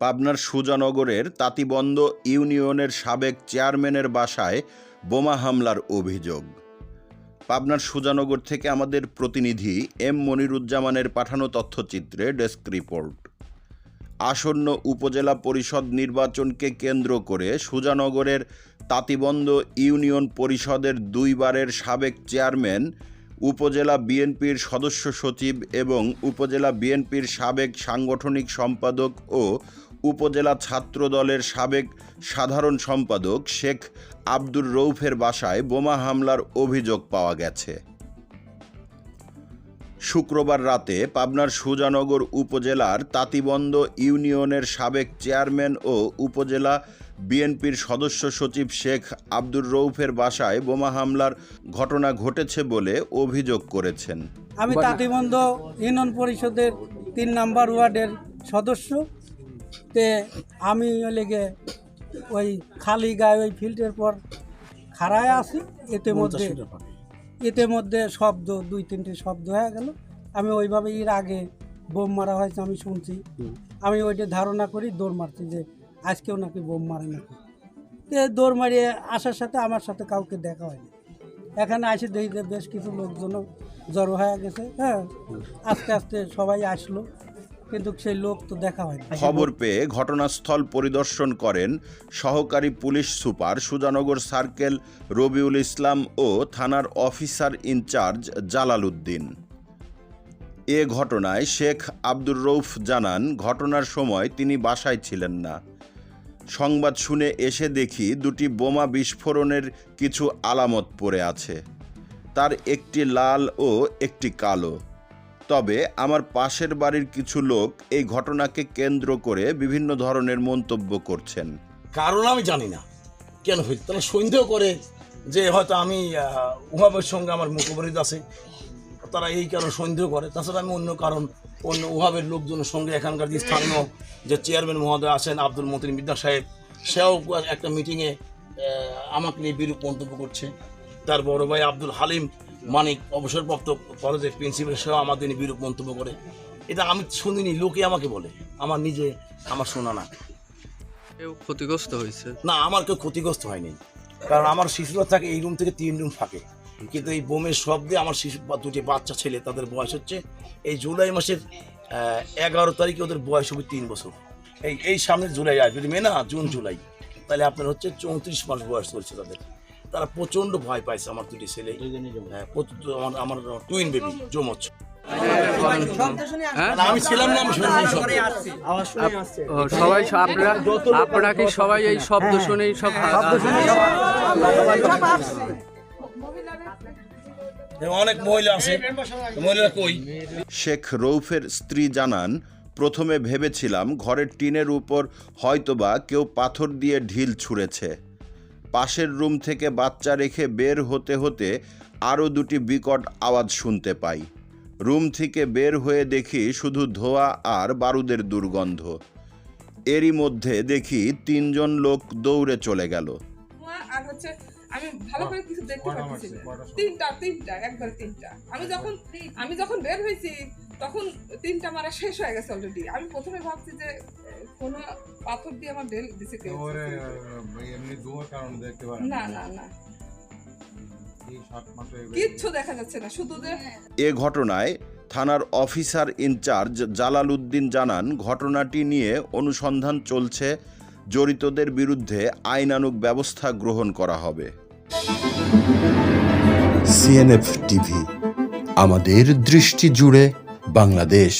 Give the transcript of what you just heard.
পাবনার সুজানগরের তাঁতিবন্দ ইউনিয়নের সাবেক চেয়ারম্যানের বাসায় বোমা হামলার অভিযোগ। পাবনার সুজানগর থেকে আমাদের প্রতিনিধি এম মনিরুজ্জামানের পাঠানো তথ্যচিত্রে ডেস্ক রিপোর্ট। আসন্ন উপজেলা পরিষদ নির্বাচনকে কেন্দ্র করে সুজানগরের তাঁতিবন্দ ইউনিয়ন পরিষদের দুইবারের সাবেক চেয়ারম্যান, উপজেলা বিএনপির সদস্য সচিব এবং উপজেলা বিএনপির সাবেক সাংগঠনিক সম্পাদক ও উপজেলা ছাত্র দলের সাবেক সাধারণ সম্পাদক শেখ আব্দুর রৌফের বাসায় বোমা হামলার অভিযোগ পাওয়া গেছে। শুক্রবার রাতে পাবনার সুজানগর উপজেলার তাঁতিবন্দ ইউনিয়নের সাবেক চেয়ারম্যান ও উপজেলা বিএনপির সদস্য সচিব শেখ আব্দুর রৌফের বাসায় বোমা হামলার ঘটনা ঘটেছে বলে অভিযোগ করেছেন। আমি তাঁতিবন্ধ ইউনিয়ন পরিষদের তিন নাম্বার ওয়ার্ডের সদস্য। তে আমি লেগে ওই খালি গায়ে ওই ফিল্ডের পর খাড়ায় আছি এতে মধ্যে এতে মধ্যে শব্দ দুই তিনটে শব্দ হয়ে গেল। আমি ওইভাবে এর আগে বোম মারা হয়েছে আমি শুনছি। আমি ওইটা ধারণা করি দৌড় মারছি যে আজকেও নাকি বোম মারে নাকি। তে দৌড় মারিয়ে আসার সাথে আমার সাথে কাউকে দেখা হয়নি। এখানে এসে দেখি যে বেশ কিছু লোকজনও জড়ো হয়ে গেছে হ্যাঁ। আস্তে আস্তে সবাই আসলো। কিন্তু সেই লোক তো দেখা হয়নি। খবর পেয়ে ঘটনাস্থল পরিদর্শন করেন সহকারী police super Sujanagar circle Robiul Islam ও থানার অফিসার ইনচার্জ জালাল উদ্দিন। এ ঘটনায় শেখ আব্দুর রৌফ জানান ঘটনার সময় তিনি বাসায় ছিলেন না। সংবাদ শুনে এসে দেখি দুটি বোমা বিস্ফোরণের কিছু আলামত পড়ে আছে। তার একটি লাল ও একটি কালো। তবে আমার পাশের বাড়ির কিছু লোক এই ঘটনাকে কেন্দ্র করে বিভিন্ন ধরনের মন্তব্য করছেন। কারণ আমি জানি না। কেন হয়েছে? তারা সন্দেহ করে যে হয়তো আমি উহাবের সঙ্গে আমার মুখবরিত আছে। তারা এই কারণে সন্দেহ করে। তাছাড়া আমি অন্য কারণ, অন্য উহাবের লোকজনের সঙ্গে এখানকার যে স্থানীয় যে চেয়ারম্যান মহোদয় আছেন আব্দুল মতিন বিদ্যা সাহেব, সেও একটা মিটিংয়ে আমাকে নিয়ে বিরূপ মন্তব্য করছে। তার বড় ভাই আব্দুল হালিম মানিক অবসরপ্রাপ্ত কলেজের প্রিন্সিপাল সেও আমাদের নিয়ে বিরূপ মন্তব্য করে। এটা আমি শুনিনি লোকে আমাকে বলে। আমার নিজে আমার শোনা না। কেউ ক্ষতিগ্রস্ত হয়েছে? না আমার কেউ ক্ষতিগ্রস্ত হয়নি। কারণ আমার শিশুরা থাকে এই রুম থেকে তিন রুম ফাঁকে কিন্তু এই বোমের শব্দে আমার শিশু দুটি বাচ্চা ছেলে তাদের বয়স হচ্ছে এই জুলাই মাসের এগারো তারিখে ওদের বয়স হবে তিন বছর। এই এই সামনে জুলাই আসবে যদি মে না জুন জুলাই তাহলে আপনার হচ্ছে চৌত্রিশ মাস বয়স চলছে তাদের। তারা প্রচণ্ড ভয় পাইছে আমার দুটি ছেলে। হ্যাঁ, আমার আমার টুইন বেবি হ্যাঁ? আমি ছিলাম না ও, সবাই স- আপনারা আপনারা কি সবাই এই শব্দ শুনেই সব শব্দ শুনে অনেক মহিলা আছে। কই? শেখ রৌফের স্ত্রী জানান প্রথমে ভেবেছিলাম ঘরের টিনের উপর হয়তোবা কেউ পাথর দিয়ে ঢিল ছুঁড়েছে। পাশের রুম থেকে বাচ্চা রেখে বের হতে হতে আরও দুটি বিকট আওয়াজ শুনতে পাই। রুম থেকে বের হয়ে দেখি শুধু ধোঁয়া আর বারুদের দুর্গন্ধ। এরই মধ্যে দেখি তিনজন লোক দৌড়ে চলে গেল। আর হচ্ছে আমি ভালো করে কিছু দেখতে পাচ্ছি তিনটা তিনটা একবার তিনটা। আমি যখন আমি যখন বের হয়েছি তখন তিনটা মারা শেষ হয়ে গেছে অলরেডি আমি প্রথমে ভাবছি যে কোনো পাথর দিয়ে আমার ঢেল দিছে ওরে এমনি ধোয়ার কারণে দেখতে পারেন না না। না এই সাত মাসে কিচ্ছু দেখা যাচ্ছে না শুধু যে এ ঘটনায় থানার অফিসার ইনচার্জ জালাল উদ্দিন জানান ঘটনাটি নিয়ে অনুসন্ধান চলছে জড়িতদের বিরুদ্ধে আইনানুগ ব্যবস্থা গ্রহণ করা হবে। সিএনএফ টিভি আমাদের দৃষ্টি জুড়ে বাংলাদেশ।